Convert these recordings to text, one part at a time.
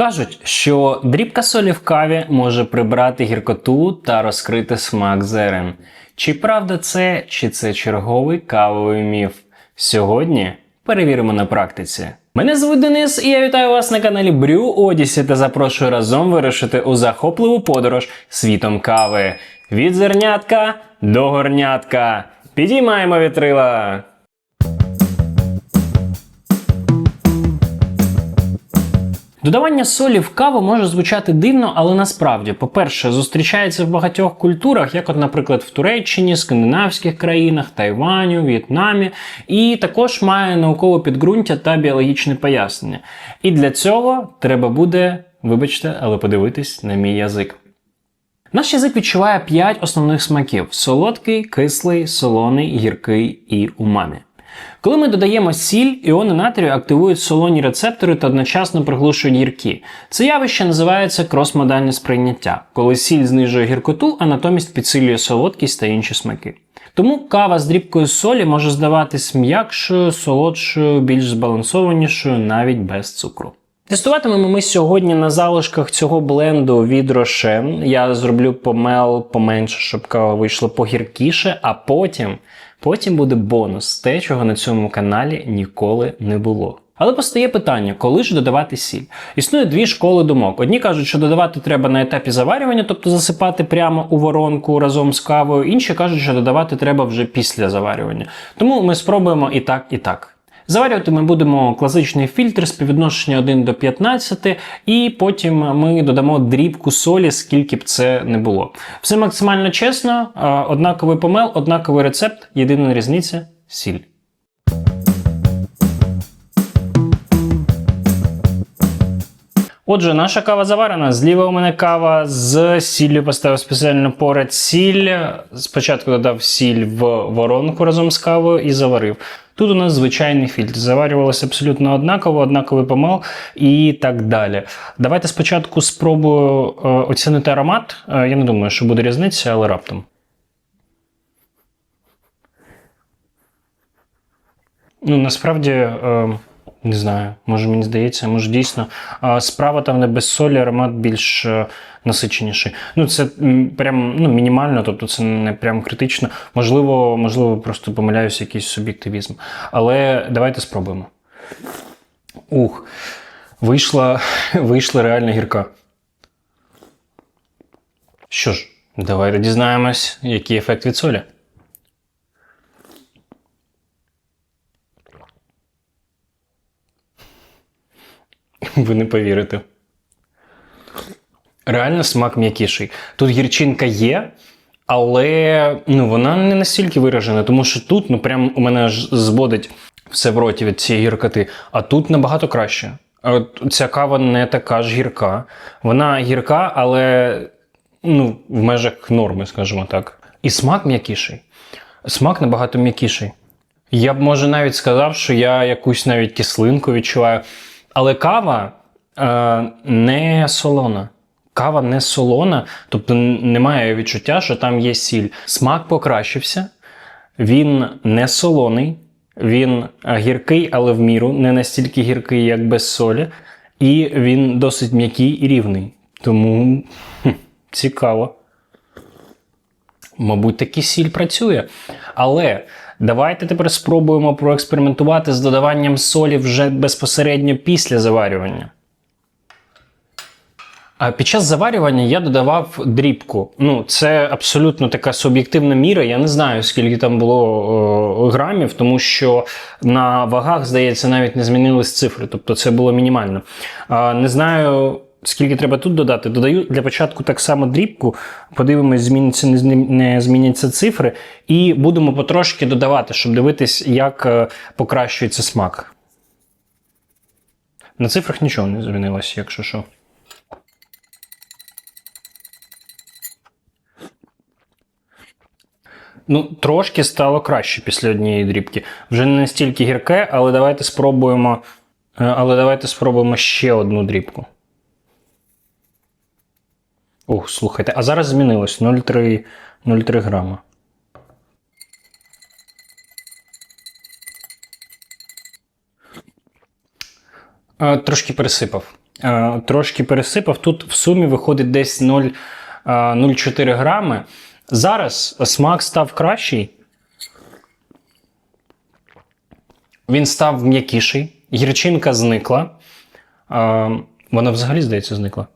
Кажуть, що дрібка солі в каві може прибрати гіркоту та розкрити смак зерен. Чи правда це, чи це черговий кавовий міф? Сьогодні перевіримо на практиці. Мене звуть Денис, і я вітаю вас на каналі Брю Одісі та запрошую разом вирушити у захопливу подорож світом кави. Від зернятка до горнятка. Підіймаємо вітрила! Додавання солі в каву може звучати дивно, але насправді, по-перше, зустрічається в багатьох культурах, як, от, наприклад, в Туреччині, скандинавських країнах, Тайваню, В'єтнамі, і також має наукове підґрунтя та біологічне пояснення. І для цього треба буде, вибачте, але подивитись на мій язик. Наш язик відчуває 5 основних смаків: солодкий, кислий, солоний, гіркий і умамі. Коли ми додаємо сіль, іони натрію активують солоні рецептори та одночасно приглушують гіркі. Це явище називається кросмодальне сприйняття, коли сіль знижує гіркоту, а натомість підсилює солодкість та інші смаки. Тому кава з дрібкою солі може здаватись м'якшою, солодшою, більш збалансованішою навіть без цукру. Тестуватимемо ми сьогодні на залишках цього бленду від Рошен. Я зроблю помел поменше, щоб кава вийшла погіркіше, а потім, потім буде бонус, те, чого на цьому каналі ніколи не було. Але постає питання, коли ж додавати сіль? Існує дві школи думок. Одні кажуть, що додавати треба на етапі заварювання, тобто засипати прямо у воронку разом з кавою. Інші кажуть, що додавати треба вже після заварювання. Тому ми спробуємо і так, і так. Заварювати ми будемо класичний фільтр співвідношення 1 до 15, і потім ми додамо дрібку солі, скільки б це не було. Все максимально чесно, однаковий помел, однаковий рецепт, єдина різниця сіль. Отже, наша кава заварена. Зліва у мене кава з сіллю поставив спеціально поряд сіль. Спочатку додав сіль в воронку разом з кавою і заварив. Тут у нас звичайний фільтр. Заварювалося абсолютно однаково, однаковий помил і так далі. Давайте спочатку спробую е, оцінити аромат. Е, я не думаю, що буде різниця, але раптом. Ну, насправді. Не знаю, може мені здається, може дійсно. Справа там не без солі, аромат більш е, насиченіший. Ну, це прям ну, мінімально, тобто це не прям критично. Можливо, можливо, просто помиляюся якийсь суб'єктивізм. Але давайте спробуємо. Ух, вийшла, вийшла реальна гірка. Що ж, давайте дізнаємось, який ефект від солі. Ви не повірите. Реально смак м'якіший. Тут гірчинка є, але ну, вона не настільки виражена, тому що тут ну, прям у мене аж зводить все в роті від цієї гіркоти, а тут набагато краще. Ця кава не така ж гірка. Вона гірка, але ну, в межах норми, скажімо так. І смак м'якіший. Смак набагато м'якіший. Я б може навіть сказав, що я якусь навіть кислинку відчуваю. Але кава е, не солона. Кава не солона, тобто немає відчуття, що там є сіль. Смак покращився, він не солоний, він гіркий, але в міру, не настільки гіркий, як без солі. І він досить м'який і рівний. Тому хм, цікаво. Мабуть, таки сіль працює. Але давайте тепер спробуємо проекспериментувати з додаванням солі вже безпосередньо після заварювання. А Під час заварювання я додавав дрібку. Ну, це абсолютно така суб'єктивна міра. Я не знаю, скільки там було о, грамів, тому що на вагах, здається, навіть не змінились цифри, тобто це було мінімально. А, Не знаю. Скільки треба тут додати? Додаю для початку так само дрібку. Подивимось, зміняться, не, зміняться цифри, і будемо потрошки додавати, щоб дивитись, як е, покращується смак. На цифрах нічого не змінилося, якщо що. Ну, трошки стало краще після однієї дрібки. Вже не настільки гірке, але давайте спробуємо. е, Але давайте спробуємо ще одну дрібку. Ох, слухайте, а зараз змінилось 0,3 0,3 грама. Е, Трошки пересипав. Е, трошки пересипав. Тут в сумі виходить десь 0, е, 0,4 грами. Зараз смак став кращий. Він став м'якіший, гірчинка зникла. Вона взагалі, здається, зникла.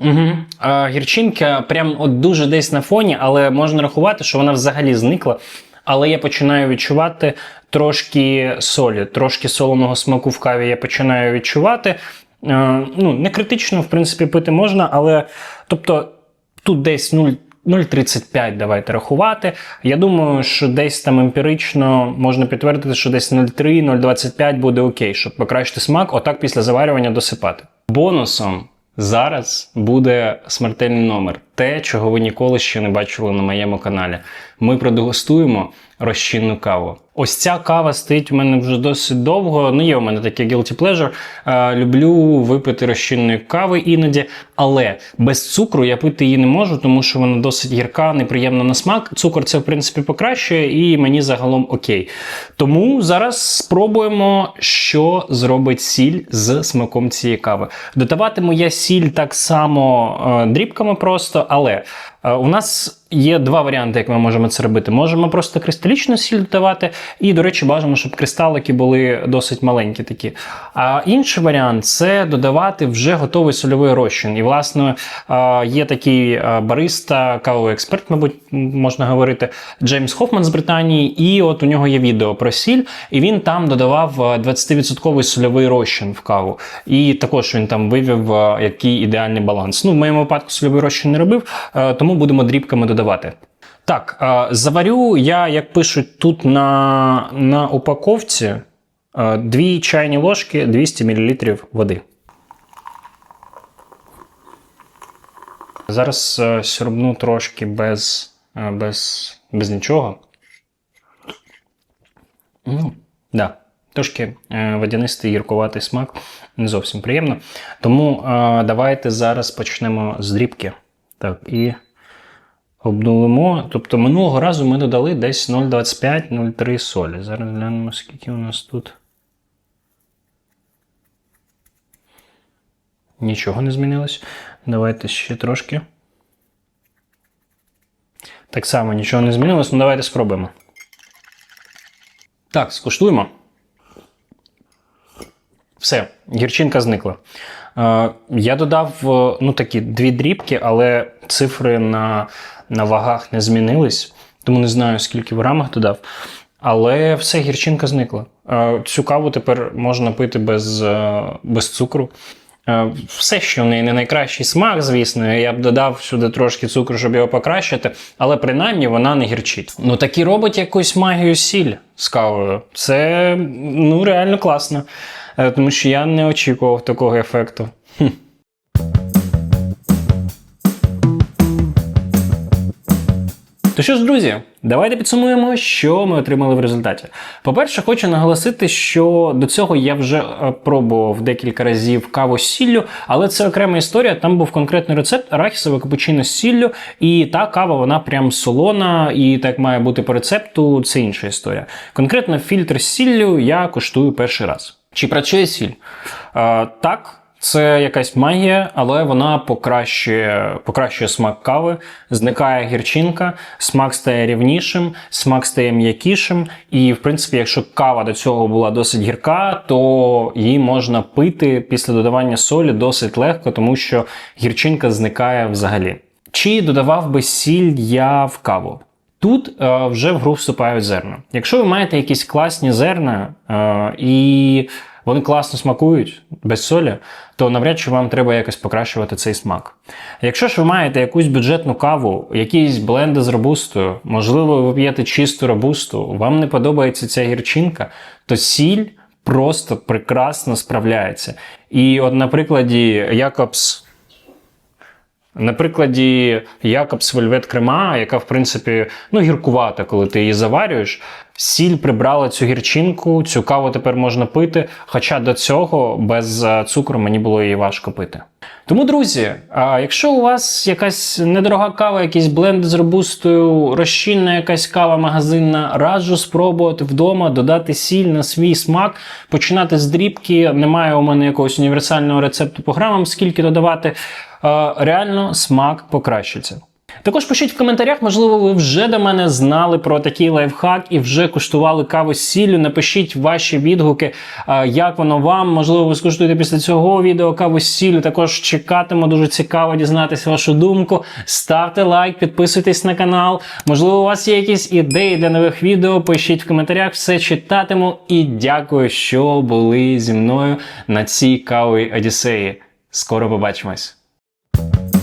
Угу. А, гірчинка прям от дуже десь на фоні, але можна рахувати, що вона взагалі зникла. Але я починаю відчувати трошки солі, трошки солоного смаку в каві я починаю відчувати. Е, ну, не критично, в принципі, пити можна, але тобто тут десь 0. 0,35 давайте рахувати. Я думаю, що десь там емпірично можна підтвердити, що десь 0,3-0,25 буде окей, щоб покращити смак, отак після заварювання досипати. Бонусом зараз буде смертельний номер. Те, чого ви ніколи ще не бачили на моєму каналі. Ми продегустуємо розчинну каву. Ось ця кава стоїть у мене вже досить довго. Ну, є у мене таке guilty pleasure. Е, люблю випити розчинної кави іноді, але без цукру я пити її не можу, тому що вона досить гірка, неприємна на смак. Цукор це, в принципі, покращує, і мені загалом окей. Тому зараз спробуємо, що зробить сіль з смаком цієї кави. Додаватиму я сіль так само е, дрібками просто, але е, у нас. Є два варіанти, як ми можемо це робити. Можемо просто кристалічну сіль додавати, і, до речі, бажано, щоб кристалики були досить маленькі такі. А інший варіант це додавати вже готовий сольовий розчин. І, власне, є такий бариста, кавовий експерт, мабуть, можна говорити, Джеймс Хофман з Британії, і от у нього є відео про сіль, і він там додавав е, 20% сольовий розчин в каву. І також він там вивів, який ідеальний баланс. Ну, в моєму випадку сольовий розчин не робив, тому будемо дрібками додавати. Так, е, заварю я, як пишуть тут на, на упаковці, 2 чайні ложки 200 мл води. Зараз е, сьорбну трошки без, е, без, без нічого. Ну, да. Трошки е, водянистий гіркуватий смак, не зовсім приємно. Тому е, давайте зараз почнемо з дрібки. Так, і обнулимо. Тобто минулого разу ми додали десь 0,25-0,3 солі. Зараз глянемо, скільки у нас тут. Нічого не змінилось. Давайте ще трошки. Так само нічого не змінилось, ну давайте спробуємо. Так, скуштуємо. Все, гірчинка зникла. Е, я додав е, ну, такі дві дрібки, але цифри на, на вагах не змінились, тому не знаю, скільки в грамах додав. Але все, гірчинка зникла. Е, Цю каву тепер можна пити без, е, без цукру. Е, Все, що в неї не найкращий смак, звісно, я б додав сюди трошки цукру, щоб його покращити, але принаймні вона не гірчить. Ну так і робить якусь магію сіль з кавою. Це ну реально класно. Тому що я не очікував такого ефекту. Хм. То що ж, друзі, давайте підсумуємо, що ми отримали в результаті. По-перше, хочу наголосити, що до цього я вже е, пробував декілька разів каву з сіллю, але це окрема історія. Там був конкретний рецепт арахісове капучино з сіллю, і та кава вона прям солона, і так має бути по рецепту. Це інша історія. Конкретно фільтр з сіллю я коштую перший раз. Чи працює сіль? Е, так. Це якась магія, але вона покращує, покращує смак кави, зникає гірчинка, смак стає рівнішим, смак стає м'якішим. І, в принципі, якщо кава до цього була досить гірка, то її можна пити після додавання солі досить легко, тому що гірчинка зникає взагалі. Чи додавав би сіль я в каву? Тут е, вже в гру вступають зерна. Якщо ви маєте якісь класні зерна е, і вони класно смакують без солі, то навряд чи вам треба якось покращувати цей смак. Якщо ж ви маєте якусь бюджетну каву, якісь бленди з робустою, можливо, ви п'єте чисту робусту, вам не подобається ця гірчинка, то сіль просто прекрасно справляється. І от на прикладі Якобс. На прикладі Якобс Вельвет Крема, яка, в принципі, ну, гіркувата, коли ти її заварюєш, Сіль прибрала цю гірчинку, цю каву тепер можна пити. Хоча до цього без е, цукру мені було її важко пити. Тому, друзі, якщо у вас якась недорога кава, якийсь бленд з робустою, розчинна якась кава магазинна, раджу спробувати вдома додати сіль на свій смак, починати з дрібки. Немає у мене якогось універсального рецепту по грамам, скільки додавати. Реально смак покращиться. Також пишіть в коментарях, можливо, ви вже до мене знали про такий лайфхак і вже куштували каву з сіллю. Напишіть ваші відгуки, як воно вам. Можливо, ви скуштуєте після цього відео каву з сіллю. Також чекатиму, дуже цікаво дізнатися вашу думку. Ставте лайк, підписуйтесь на канал. Можливо, у вас є якісь ідеї для нових відео. Пишіть в коментарях, все читатиму. І дякую, що були зі мною на цій кавовій Одіссеї. Скоро побачимось. Bye.